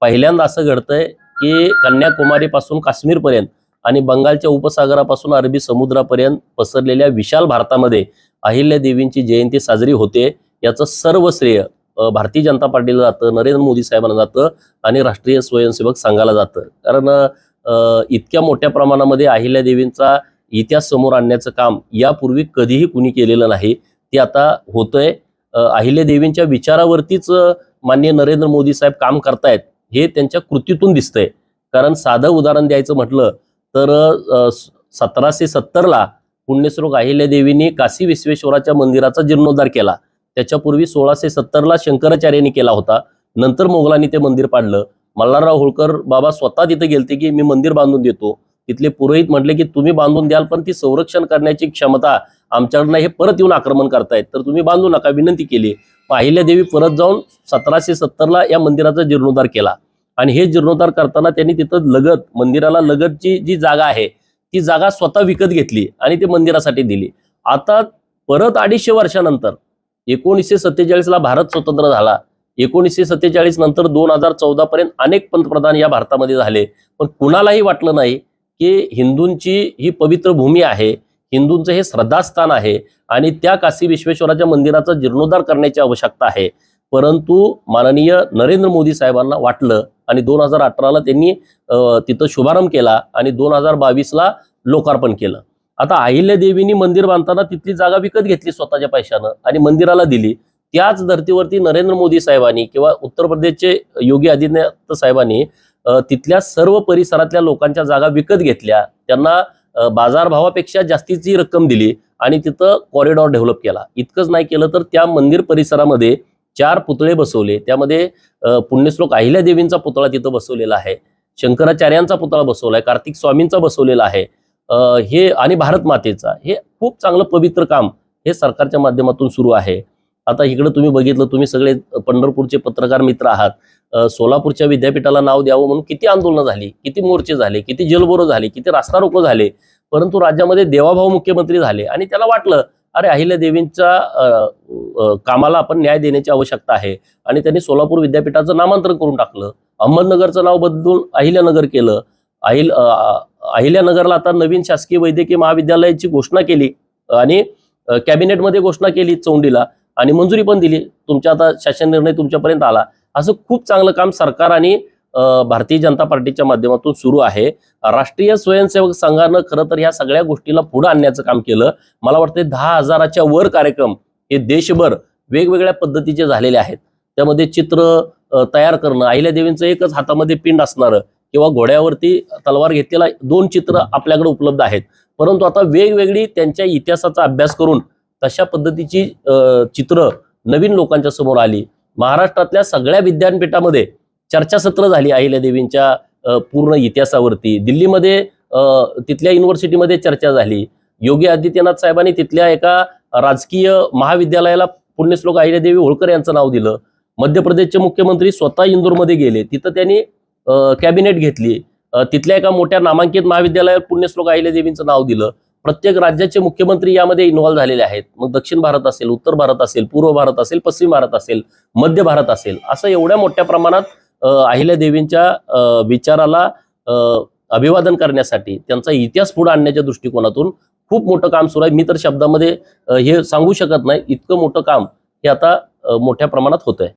पहिल्यांदा असं घडतंय की कन्याकुमारीपासून काश्मीरपर्यंत आणि बंगालच्या उपसागरापासून अरबी समुद्रापर्यंत पसरलेल्या विशाल भारतामध्ये अहिल्या देवींची जयंती साजरी होते. याचं सर्व श्रेय भारतीय जनता पार्टीला जातं नरेंद्र मोदी साहेबांना जातं आणि राष्ट्रीय स्वयंसेवक संघाला जातं. कारण इतक्या मोठ्या प्रमाणामध्ये अहिल्या देवींचा इतिहास समोर आणण्याचं काम यापूर्वी कधीही कुणी केलेलं नाही. ते आता होतंय. अहिल्या देवींच्या विचारावरतीच माननीय नरेंद्र मोदी साहेब काम करतायत. हे त्यांच्या कृतीतून दिसतंय. कारण साधं उदाहरण द्यायचं म्हटलं तर सतराशे सत्तरला पुण्यश्लोक अहिल्या देवींनी काशी विश्वेश्वराच्या मंदिराचा जीर्णोद्धार केला. त्याच्यापूर्वी सोळाशे सत्तरला शंकराचार्यांनी केला होता. नंतर मोगलांनी ते मंदिर पाडलं. मल्हारराव होळकर बाबा स्वतः तिथे गेलते की मी मंदिर बांधून देतो. तिथले पुरोहित म्हटले की तुम्ही बांधून द्याल पण ती संरक्षण करण्याची क्षमता आमच्याकडनं हे परत येऊन आक्रमण करतायत. तर तुम्ही बांधू नका विनंती केली. पाहिल्या देवी परत जाऊन सतराशे सत्तरला या मंदिराचा जीर्णोद्धार केला. आणि हे जीर्णोद्धार करताना त्यांनी तिथं लगत मंदिराला लगतची जी जागा आहे ती जागा स्वतः विकत घेतली आणि ते मंदिरासाठी दिली. आता परत अडीचशे वर्षानंतर एकोणीसशे सत्तेचाळीसला भारत स्वतंत्र झाला. एकोणीसशे सत्तेचाळीस नंतर दोन हजार चौदा पर्यंत अनेक पंतप्रधान या भारतामध्ये झाले. पण कुणालाही वाटलं नाही की हिंदूंची ही पवित्र भूमी आहे. हिंदूंचं हे श्रद्धास्थान आहे आणि त्या काशी विश्वेश्वराच्या मंदिराचा जीर्णोद्धार करण्याची आवश्यकता आहे. परंतु माननीय नरेंद्र मोदी साहेबांना वाटलं आणि दोन हजार अठराला त्यांनी तिथं शुभारंभ केला आणि दोन हजार बावीसला लोकार्पण केलं. आता अहिल्यादेवीनी मंदिर बांधताना तिथली जागा विकत घेतली स्वतःच्या पैशानं आणि मंदिराला दिली. त्याच धर्तीवरती नरेंद्र मोदी साहेबांनी किंवा उत्तर प्रदेशचे योगी आदित्यनाथ साहेबांनी तिथल्या सर्व परिसरातल्या लोकांच्या जागा विकत घेतल्या. त्यांना बाजारभावापेक्षा जास्तीची रक्कम दिली आणि तिथं कॉरिडॉर डेव्हलप केला. इतकंच नाही केलं तर त्या मंदिर परिसरामध्ये चार पुतळे बसवले. त्यामध्ये पुण्यश्लोक अहिल्या देवींचा पुतळा तिथं बसवलेला आहे. शंकराचार्यांचा पुतळा बसवलाय कार्तिक स्वामींचा बसवलेला आहे. हे आणि भारत मातेचा. हे खूप चांगलं पवित्र काम हे सरकारच्या माध्यमातून सुरू आहे. आता इकडं तुम्ही बघितलं तुम्ही सगळे पंढरपूरचे पत्रकार मित्र आहात. सोलापूरच्या विद्यापीठाला नाव द्यावं म्हणून किती आंदोलनं झाली किती मोर्चे झाले किती जलबोरं झाले किती रास्ता रोको झाले परंतु राज्यामध्ये देवाभाऊ मुख्यमंत्री झाले आणि त्याला वाटलं अरे अहिल्या देवींच्या कामाला आपण न्याय देण्याची आवश्यकता आहे. आणि त्यांनी सोलापूर विद्यापीठाचं नामांतरण करून टाकलं. अहमदनगरचं नाव बदलून अहिल्यानगर केलं. अहिल अहिल्यानगरला आता नवीन शासकीय वैद्यकीय महाविद्यालयाची घोषणा केली आणि कॅबिनेटमध्ये घोषणा केली चौंडीला. आणि मंजुरी पण दिली. तुमच्या आता शासन निर्णय तुमच्यापर्यंत आला. असं खूप चांगलं काम सरकार आणि भारतीय जनता पार्टीच्या माध्यमातून सुरू आहे. राष्ट्रीय स्वयंसेवक संघानं खरं तर ह्या सगळ्या गोष्टीला पुढे आणण्याचं काम केलं. मला वाटतं दहा हजाराच्या वर कार्यक्रम हे देशभर वेगवेगळ्या पद्धतीचे झालेले आहेत. त्यामध्ये चित्र तयार करणं अहिल्यादेवींचं एकच हातामध्ये पिंड असणारं किंवा घोड्यावरती तलवार घेतलेला दोन चित्र आपल्याकडे उपलब्ध आहेत. परंतु आता वेगवेगळी त्यांच्या इतिहासाचा अभ्यास करून तशा पद्धतीची चित्र नवीन लोकांच्या समोर आली. महाराष्ट्रातल्या सगळ्या विद्यापीठामध्ये चर्चासत्र झाली अहिल्यादेवींच्या पूर्ण इतिहासावरती. दिल्लीमध्ये तिथल्या युनिव्हर्सिटीमध्ये चर्चा झाली. योगी आदित्यनाथ साहेबांनी तिथल्या एका राजकीय महाविद्यालयाला पुण्यश्लोक अहिल्यादेवी होळकर यांचं नाव दिलं. मध्य प्रदेशचे मुख्यमंत्री स्वतः इंदूरमध्ये गेले. तिथं त्यांनी कॅबिनेट घेतली. तिथल्या एका मोठ्या नामांकित महाविद्यालयात पुण्यश्लोक अहिल्यादेवींचं नाव दिलं. प्रत्येक राज्याचे मुख्यमंत्री यामध्ये इन्व्हॉल्व्ह झालेले आहेत. मग दक्षिण भारत असेल उत्तर भारत असेल पूर्व भारत असेल पश्चिम भारत असेल मध्य भारत असेल असं एवढ्या मोठ्या प्रमाणात अहिल्या देवींच्या विचाराला अभिवादन करण्यासाठी त्यांचा इतिहास पुढे आणण्याच्या दृष्टिकोनातून खूप मोठं काम सुरू आहे. मी तर शब्दामध्ये हे सांगू शकत नाही. इतकं मोठं काम हे आता मोठ्या प्रमाणात होत आहे